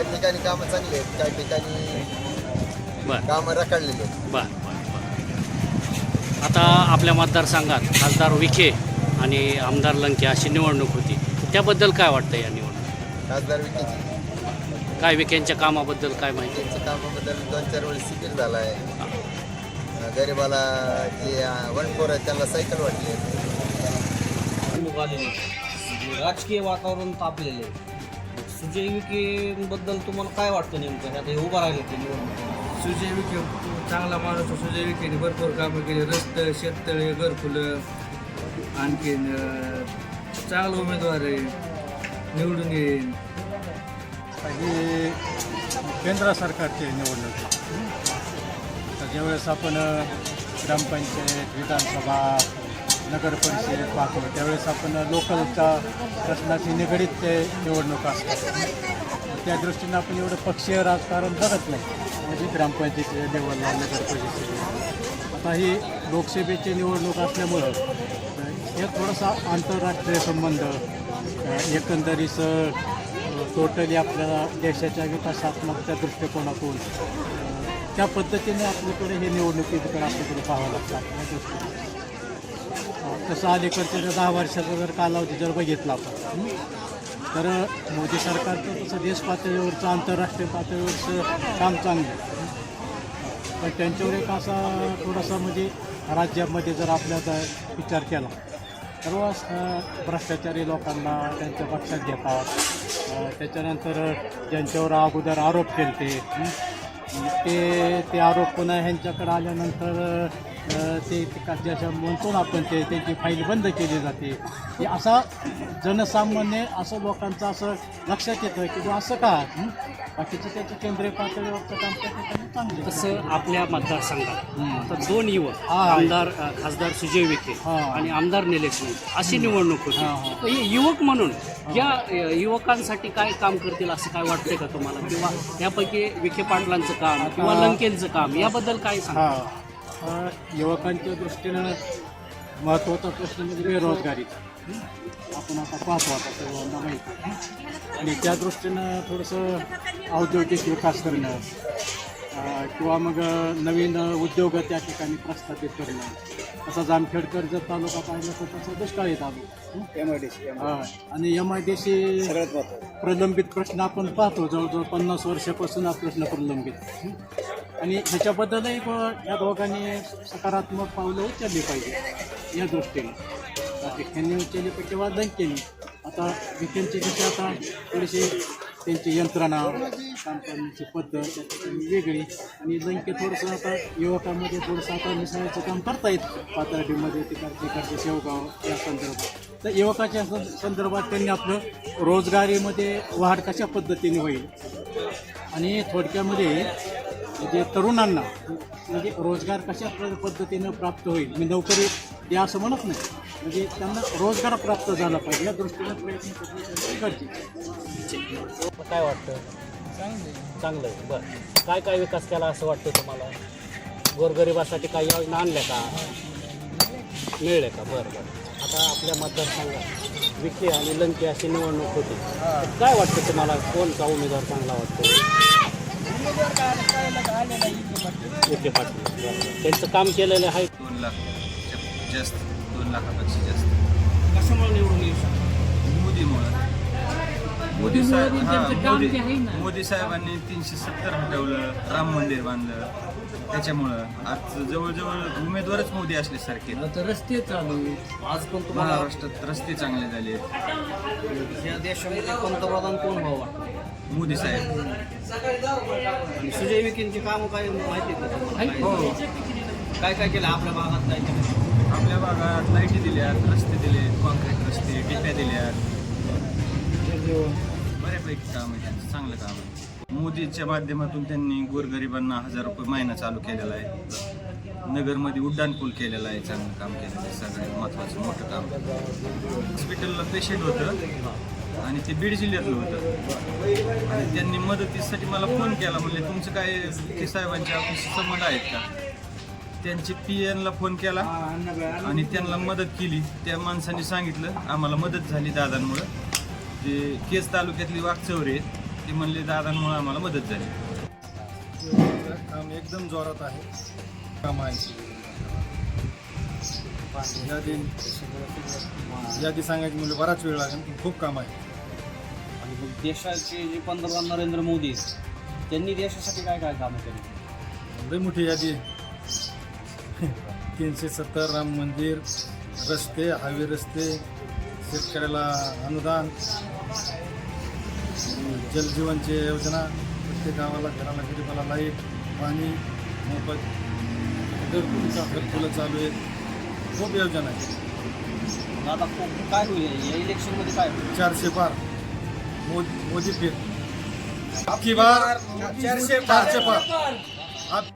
काही ठिकाणी कामं चांगली आहेत काही ठिकाणी बर. कामं रखडलेली आहेत. बर आता आपल्या मतदारसंघात खासदार विखे आणि आमदार लंके अशी निवडणूक होती. त्याबद्दल काय वाटतं या निवडणूक खासदार विकेची काय विखेंच्या कामाबद्दल काय माहिती? त्यांचं कामाबद्दल दोन चार वेळेस शिबिर झालं आहे गरिबाला जे वन फोर आहे त्यांना सायकल वाटली आहे. राजकीय वातावरण तापलेलं आहे. सुजय विखे बद्दल तुम्हाला काय वाटतं नेमकं? आता हे उभं राहिले ते निवडणूक सुजय विखे चांगला माणूस आहे. सुजय विखेने भरपूर कामं केली. रस्ते शेततळे घरफुलं आणखीन अं, चांगला उमेदवार आहे. निवडून येईल. ही केंद्र सरकारची निवडणूक. आहे. तर ज्यावेळेस आपण अ, ग्रामपंचायत विधानसभा नगर परिषद पाहतो. त्यावेळेस आपण लोकलच्या प्रश्नाशी निगडीत ते निवडणूक असतात. त्या दृष्टीनं आपण एवढं पक्षीय राजकारण करत नाही. म्हणजे ग्रामपंचायतीच्या लेवलला नगर परिषदेच्या आता ही लोकसभेची निवडणूक असल्यामुळं हे थोडासा आंतरराष्ट्रीय संबंध अ, एकंदरीत टोटली आपल्याला देशाच्या विकासात्मकच्या दृष्टिकोनातून त्या पद्धतीने आपल्याकडे हे निवडणुकीकडे आपल्याकडे पाहावं लागतं. त्या दृष्टीने. तसं अलीकडच्या जर दहा वर्षाचा जर कालावधी जर बघितला आपण तर मोदी सरकारचं तसं देश पातळीवरचं आंतरराष्ट्रीय पातळीवरचं काम चांगलं आहे. पण त्यांच्यावर एक असा थोडासा म्हणजे राज्यामध्ये जर आपल्याचा विचार केला सर्व भ्रष्टाचारी लोकांना त्यांच्या पक्षात घेतात. अ, त्याच्यानंतर ज्यांच्यावर अगोदर आरोप केले ते ते ते आरोप पुन्हा ह्यांच्याकडे आल्यानंतर ते का- ज्याच्या म्हणतो आपण ते त्यांची फाईल बंद केली जाते हे असा जनसामान्य असं लोकांचं असं लक्षात येतं की बुवा असं का? बाकीचं त्याचं केंद्रीय पातळीवरचं काम त्या ठिकाणी चांगलं. तसं आपल्या मतदारसंघात. आता दोन युवक. आमदार खासदार सुजय विखे. आणि आमदार निलेश अशी निवडणूक होती युवक म्हणून या युवकांसाठी काय काम करतील असं काय वाटतंय का तुम्हाला किंवा यापैकी विखे पाटलांचं काम किंवा लंकेंचं काम याबद्दल काय सांगा हा युवकांच्या दृष्टीनं महत्त्वाचा प्रश्न म्हणजे बेरोजगारीचा आपण आता पाहतो आता सर्वांना माहिती आहे. आणि त्या दृष्टीनं थोडंसं औद्योगिक विकास करणं किंवा मग नवीन उद्योग त्या ठिकाणी प्रस्थापित करणं तसा जामखेडकर जर तालुका पाहिला तर तसा दुष्काळी तालुका एम आय डी सी आणि एम आय डी सी प्रलंबित प्रश्न आपण पाहतो. जवळजवळ पन्नास वर्षापासून हा प्रश्न प्रलंबित. आणि ह्याच्याबद्दलही या दोघांनी सकारात्मक पावलं उचलली पाहिजे या दृष्टीने. विखेंनी उचलली पाहिजे किंवा लंकेनी आता विखेंची कशी आता थोडीशी त्यांची यंत्रणा काम करण्याची पद्धत वेगळी. आणि लंके थोडंसं आता युवकामध्ये थोडंसं आता मिसळायचं काम करता येतं. पातळीमध्ये तिकडचे तिकडचे शेवगाव या संदर्भात. तर युवकाच्या संदर्भात त्यांनी आपलं रोजगारीमध्ये वाढ कशा पद्धतीने होईल? आणि थोडक्यामध्ये म्हणजे तरुणांना म्हणजे रोजगार कशा प्र- पद्धतीनं प्राप्त होईल? मी नोकरी द्या असं म्हणत नाही. म्हणजे त्यांना रोजगार प्राप्त झाला पाहिजे या दृष्टीने प्रयत्न करणे गरजेचे काय वाटतं? चांगलं आहे. बरं. काय काय विकास केला असं वाटतं तुम्हाला? गोरगरिबासाठी काही योजना आणल्या का? मिळले का? बरं बरं. आता आपल्या मतदारसंघात विखे आणि लंके अशी निवडणूक होती. काय वाटतं तुम्हाला? कोणता उमेदवार चांगला वाटतो? विखे पाटील बरं. त्यांचं काम केलेलं आहे? दोन लाख जास्त. दोन लाखापेक्षा जास्त. कशामुळे निवडून येऊ शकतो? मोदीमुळं. मोदी साहेब हा, मोदी मोदी साहेबांनी तीनशे सत्तर हटवलं राम मंदिर बांधलं. त्याच्यामुळं आज जवळजवळ उमेदवारच मोदी असल्यासारखे आता रस्ते चालू. आज पण तुम्हाला महाराष्ट्रात रस्ते चांगले झाले. या देशामध्ये पंतप्रधान कोण व्हावं मोदी साहेब. सुजय विखेंची कामं काय माहिती तुम्हाला? हो. काय काय केलं आपल्या भागात? काय केलं आपल्या भागात लाईटी दिल्यात रस्ते दिले कॉन्क्रीट रस्ते गिट्ट्या दिल्यात. हो. बऱ्यापैकी काम आहे त्यांचं चांगलं काम आहे. मोदीच्या माध्यमातून त्यांनी गोरगरिबांना हजार रुपये महिना चालू केलेला आहे. नगरमध्ये उड्डाणपूल केलेला आहे चांगलं काम केलेलं आहे सगळ्यात महत्त्वाचं मोठं काम. हॉस्पिटलला पेशंट होतं आणि ते बीड जिल्ह्यातलं होतं. आणि त्यांनी मदतीसाठी मला फोन केला म्हणजे तुमचं काय ते साहेबांच्या ऑफिसशी संबंध आहेत का? त्यांचे पी एनला फोन केला आणि त्यांना मदत केली. त्या माणसाने सांगितलं आम्हाला मदत झाली दादांमुळं. जे केस तालुक्यातली वाघचौरे ते म्हणले दादांमुळे आम्हाला मदत झाली. काम एकदम जोरात आहे. काम आहे. यादी यादी सांगायची म्हणजे बराच वेळ लागेल पण खूप काम आहे. आणि मग देशाचे जे पंतप्रधान नरेंद्र मोदी आहेत, त्यांनी देशासाठी काय काय कामं केली? लई मोठी यादी आहे. तीनशे सत्तर राम मंदिर रस्ते हायवे रस्ते शेतकऱ्याला अनुदान जलजीवनची योजना प्रत्येक गावाला घराला गरीबाला लाइट पाणी मोफत घरकुलचा घरकुलं चालू आहेत. खूप योजना आहेत. आता काय होईल? या इलेक्शनमध्ये काय होईल? चारशे पार. मोदी मोदी फिर. आपकी बार चारशे पार. आप